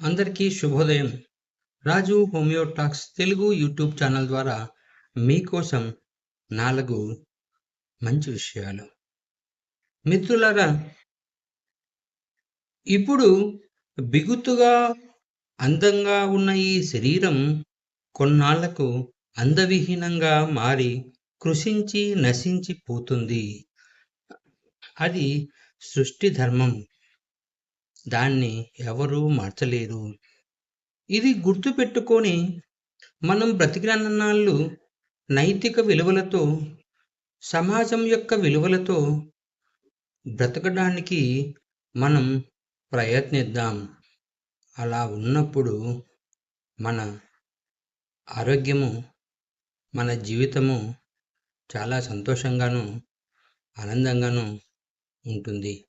అందరికీ శుభోదయం. Raju Homeotalks Telugu YouTube channel ద్వారా మీకోసం నాలుగు మంచి విషయాలు. మిత్రులారా ఇప్పుడు బిగుతుగా అందంగా ఉన్న ఈ శరీరం కొన్నాళ్ళకు అందవిహీనంగా మారి కృషించి నశించి పోతుంది అది సృష్టి ధర్మం. దాన్ని ఎవరూ మార్చలేరు ఇది గుర్తుపెట్టుకొని మనం బ్రతికినన్నాళ్ళు నైతిక విలువలతో సమాజం యొక్క విలువలతో బ్రతకడానికి మనం ప్రయత్నిద్దాం. అలా ఉన్నప్పుడు మన ఆరోగ్యము మన జీవితము చాలా సంతోషంగాను ఆనందంగాను ఉంటుంది.